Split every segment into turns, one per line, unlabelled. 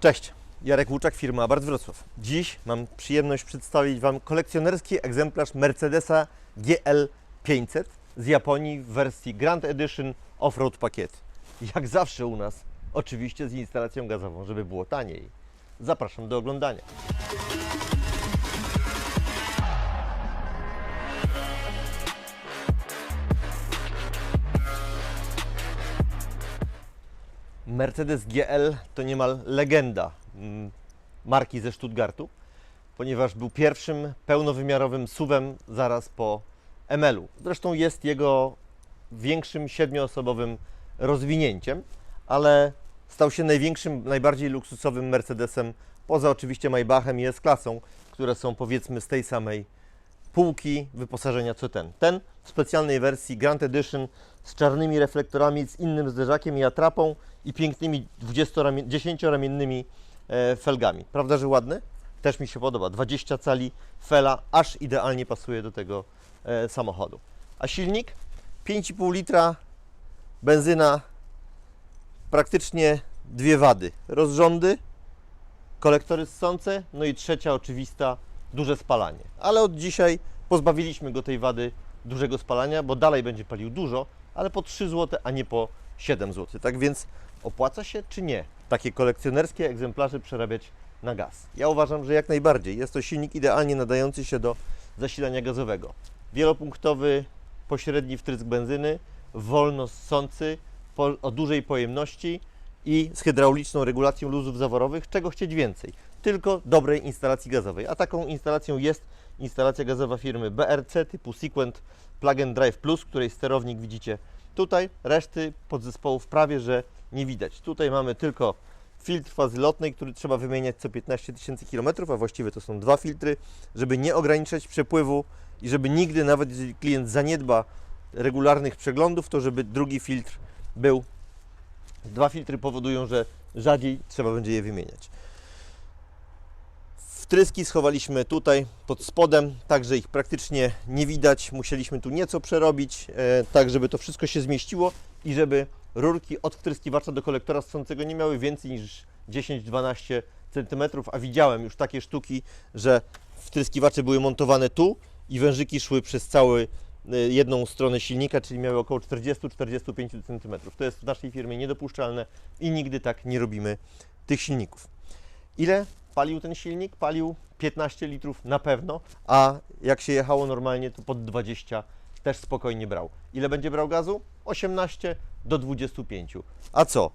Cześć, Jarek Łuczak, firma Abarth Wrocław. Dziś mam przyjemność przedstawić Wam kolekcjonerski egzemplarz Mercedesa GL 500 z Japonii w wersji Grand Edition Offroad Pakiet. Jak zawsze u nas, oczywiście z instalacją gazową, żeby było taniej. Zapraszam do oglądania. Mercedes GL to niemal legenda mm, marki ze Stuttgartu, ponieważ był pierwszym pełnowymiarowym SUV-em zaraz po ML-u. Zresztą jest jego większym siedmioosobowym rozwinięciem, ale stał się największym, najbardziej luksusowym Mercedesem, poza oczywiście Maybachem i S-klasą, które są powiedzmy z tej samej półki wyposażenia co ten. Ten w specjalnej wersji Grand Edition z czarnymi reflektorami, z innym zderzakiem i atrapą i pięknymi 20-rami- 10-ramiennymi e, felgami. Prawda, że ładny? Też mi się podoba. 20 cali fela, aż idealnie pasuje do tego e, samochodu. A silnik? 5,5 litra, benzyna, praktycznie dwie wady. Rozrządy, kolektory ssące, no i trzecia oczywista, duże spalanie. Ale od dzisiaj pozbawiliśmy go tej wady dużego spalania, bo dalej będzie palił dużo, ale po 3 zł, a nie po 7 zł. Tak więc opłaca się czy nie takie kolekcjonerskie egzemplarze przerabiać na gaz? Ja uważam, że jak najbardziej. Jest to silnik idealnie nadający się do zasilania gazowego. Wielopunktowy, pośredni wtrysk benzyny, wolno ssący, po, o dużej pojemności i z hydrauliczną regulacją luzów zaworowych. Czego chcieć więcej? Tylko dobrej instalacji gazowej. A taką instalacją jest instalacja gazowa firmy BRC typu Sequent Plug and Drive Plus, której sterownik widzicie tutaj. Reszty podzespołów prawie, że nie widać. Tutaj mamy tylko filtr fazy lotnej, który trzeba wymieniać co 15 tysięcy kilometrów, a właściwie to są dwa filtry, żeby nie ograniczać przepływu i żeby nigdy, nawet jeżeli klient zaniedba regularnych przeglądów, to żeby drugi filtr był. Dwa filtry powodują, że rzadziej trzeba będzie je wymieniać. Wtryski schowaliśmy tutaj pod spodem, tak że ich praktycznie nie widać. Musieliśmy tu nieco przerobić, e, tak żeby to wszystko się zmieściło i żeby rurki od wtryskiwacza do kolektora ssącego nie miały więcej niż 10-12 cm, a widziałem już takie sztuki, że wtryskiwacze były montowane tu i wężyki szły przez całą jedną stronę silnika, czyli miały około 40-45 cm. To jest w naszej firmie niedopuszczalne i nigdy tak nie robimy tych silników. Ile palił ten silnik? Palił 15 litrów na pewno, a jak się jechało normalnie, to pod 20 też spokojnie brał. Ile będzie brał gazu? 18 do 25. A co?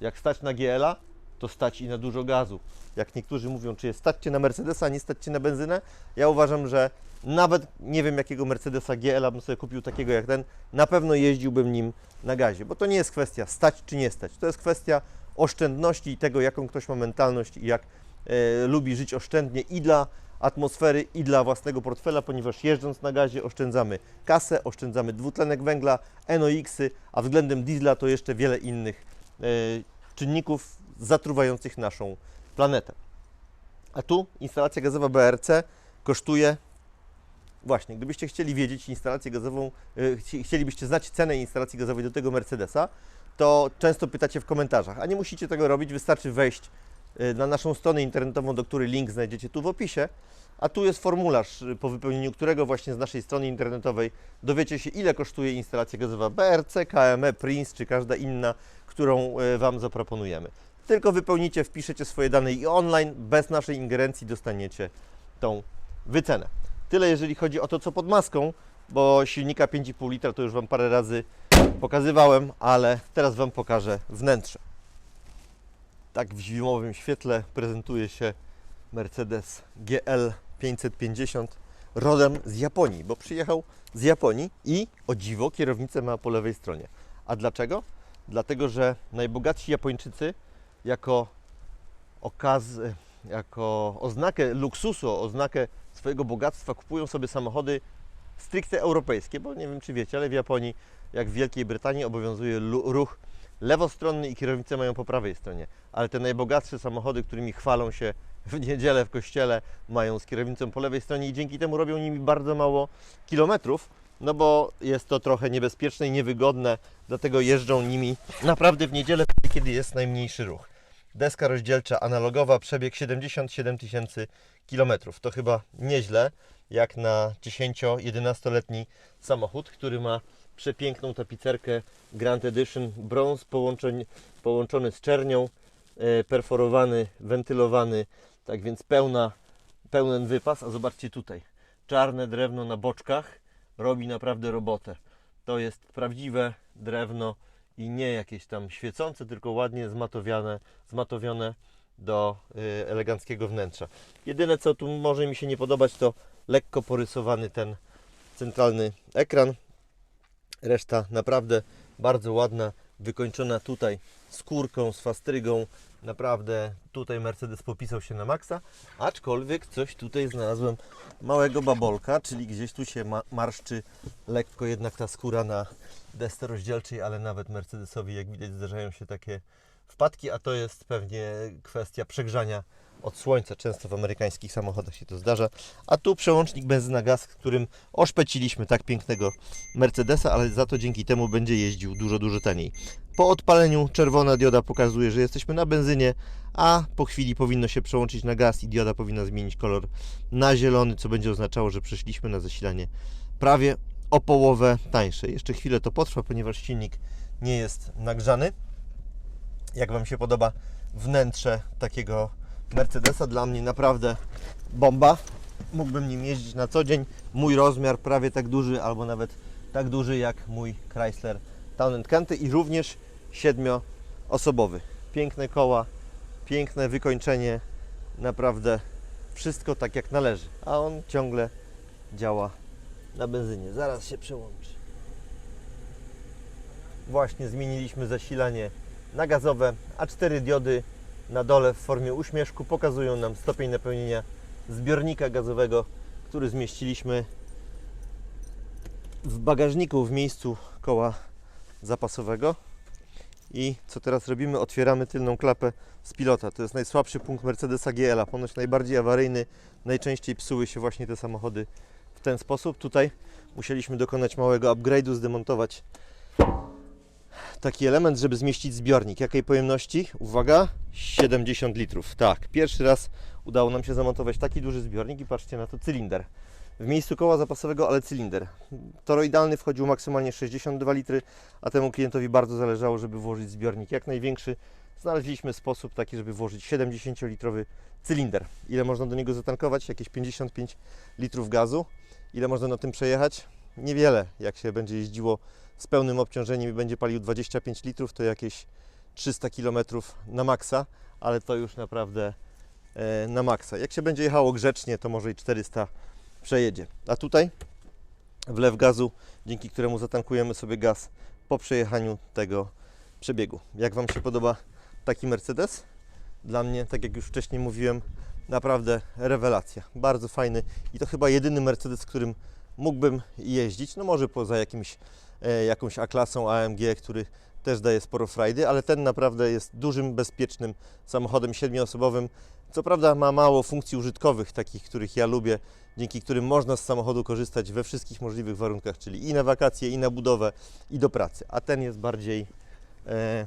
Jak stać na GL-a, to stać i na dużo gazu. Jak niektórzy mówią, czy jest stać Cię na Mercedesa, nie stać Cię na benzynę, ja uważam, że nawet nie wiem jakiego Mercedesa GL-a bym sobie kupił takiego jak ten, na pewno jeździłbym nim na gazie, bo to nie jest kwestia stać czy nie stać, to jest kwestia oszczędności i tego, jaką ktoś ma mentalność i jak e, lubi żyć oszczędnie i dla atmosfery, i dla własnego portfela, ponieważ jeżdżąc na gazie oszczędzamy kasę, oszczędzamy dwutlenek węgla, NOx-y, a względem diesla to jeszcze wiele innych e, czynników zatruwających naszą planetę. A tu instalacja gazowa BRC kosztuje Właśnie, gdybyście chcieli wiedzieć instalację gazową, chci- chcielibyście znać cenę instalacji gazowej do tego Mercedesa, to często pytacie w komentarzach, a nie musicie tego robić, wystarczy wejść y, na naszą stronę internetową, do której link znajdziecie tu w opisie, a tu jest formularz, y, po wypełnieniu którego właśnie z naszej strony internetowej dowiecie się, ile kosztuje instalacja gazowa BRC, KME, Prince czy każda inna, którą Wam zaproponujemy. Tylko wypełnicie, wpiszecie swoje dane i online, bez naszej ingerencji dostaniecie tą wycenę. Tyle jeżeli chodzi o to, co pod maską, bo silnika 5,5 litra to już Wam parę razy pokazywałem, ale teraz Wam pokażę wnętrze. Tak w zimowym świetle prezentuje się Mercedes GL 550 rodem z Japonii, bo przyjechał z Japonii i o dziwo kierownicę ma po lewej stronie. A dlaczego? Dlatego, że najbogatsi Japończycy jako okaz, jako oznakę luksusu, oznakę swojego bogactwa kupują sobie samochody stricte europejskie, bo nie wiem czy wiecie, ale w Japonii, jak w Wielkiej Brytanii obowiązuje ruch lewostronny i kierownicę mają po prawej stronie. Ale te najbogatsze samochody, którymi chwalą się w niedzielę w kościele, mają z kierownicą po lewej stronie i dzięki temu robią nimi bardzo mało kilometrów, no bo jest to trochę niebezpieczne i niewygodne, dlatego jeżdżą nimi naprawdę w niedzielę, kiedy jest najmniejszy ruch. Deska rozdzielcza analogowa, przebieg 77 tysięcy kilometrów. To chyba nieźle, jak na 10-11-letni samochód, który ma przepiękną tapicerkę Grand Edition brąz połączeń, połączony z czernią, e, perforowany, wentylowany, tak więc pełna, pełen wypas. A zobaczcie tutaj, czarne drewno na boczkach robi naprawdę robotę. To jest prawdziwe drewno i nie jakieś tam świecące, tylko ładnie zmatowiane, zmatowione do y, eleganckiego wnętrza. Jedyne co tu może mi się nie podobać to lekko porysowany ten centralny ekran. Reszta naprawdę bardzo ładna, wykończona tutaj skórką, z fastrygą. Naprawdę tutaj Mercedes popisał się na maksa, aczkolwiek coś tutaj znalazłem małego babolka, czyli gdzieś tu się ma marszczy lekko jednak ta skóra na desce rozdzielczej, ale nawet Mercedesowi jak widać zdarzają się takie wpadki, a to jest pewnie kwestia przegrzania od słońca. Często w amerykańskich samochodach się to zdarza. A tu przełącznik benzyna gaz, którym oszpeciliśmy tak pięknego Mercedesa, ale za to dzięki temu będzie jeździł dużo, dużo taniej. Po odpaleniu czerwona dioda pokazuje, że jesteśmy na benzynie, a po chwili powinno się przełączyć na gaz i dioda powinna zmienić kolor na zielony, co będzie oznaczało, że przeszliśmy na zasilanie prawie o połowę tańsze. Jeszcze chwilę to potrwa, ponieważ silnik nie jest nagrzany. Jak Wam się podoba wnętrze takiego Mercedesa? Dla mnie naprawdę bomba. Mógłbym nim jeździć na co dzień. Mój rozmiar prawie tak duży, albo nawet tak duży jak mój Chrysler Town Canty i również siedmioosobowy. Piękne koła, piękne wykończenie, naprawdę wszystko tak jak należy. A on ciągle działa na benzynie. Zaraz się przełączy. Właśnie zmieniliśmy zasilanie na gazowe, a cztery diody na dole w formie uśmieszku pokazują nam stopień napełnienia zbiornika gazowego, który zmieściliśmy w bagażniku w miejscu koła zapasowego. I co teraz robimy? Otwieramy tylną klapę z pilota. To jest najsłabszy punkt Mercedesa GL-a, ponoć najbardziej awaryjny. Najczęściej psuły się właśnie te samochody w ten sposób. Tutaj musieliśmy dokonać małego upgrade'u, zdemontować taki element, żeby zmieścić zbiornik. Jakiej pojemności? Uwaga, 70 litrów. Tak, pierwszy raz udało nam się zamontować taki duży zbiornik i patrzcie na to, cylinder. W miejscu koła zapasowego, ale cylinder. Toroidalny wchodził maksymalnie 62 litry, a temu klientowi bardzo zależało, żeby włożyć zbiornik jak największy. Znaleźliśmy sposób taki, żeby włożyć 70-litrowy cylinder. Ile można do niego zatankować? Jakieś 55 litrów gazu. Ile można na tym przejechać? Niewiele. Jak się będzie jeździło z pełnym obciążeniem i będzie palił 25 litrów, to jakieś 300 km na maksa, ale to już naprawdę e, na maksa. Jak się będzie jechało grzecznie, to może i 400 przejedzie. A tutaj wlew gazu, dzięki któremu zatankujemy sobie gaz po przejechaniu tego przebiegu. Jak Wam się podoba taki Mercedes? Dla mnie, tak jak już wcześniej mówiłem, naprawdę rewelacja. Bardzo fajny i to chyba jedyny Mercedes, którym mógłbym jeździć. No może poza jakimś, e, jakąś A-klasą AMG, który też daje sporo frajdy, ale ten naprawdę jest dużym, bezpiecznym samochodem siedmioosobowym. Co prawda ma mało funkcji użytkowych, takich, których ja lubię, dzięki którym można z samochodu korzystać we wszystkich możliwych warunkach, czyli i na wakacje, i na budowę, i do pracy. A ten jest bardziej e,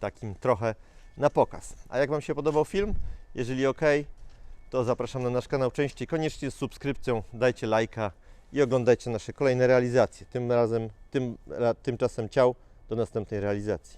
takim trochę na pokaz. A jak Wam się podobał film? Jeżeli ok, to zapraszam na nasz kanał częściej. Koniecznie z subskrypcją, dajcie lajka i oglądajcie nasze kolejne realizacje. Tym razem, tym, tymczasem ciał do następnej realizacji.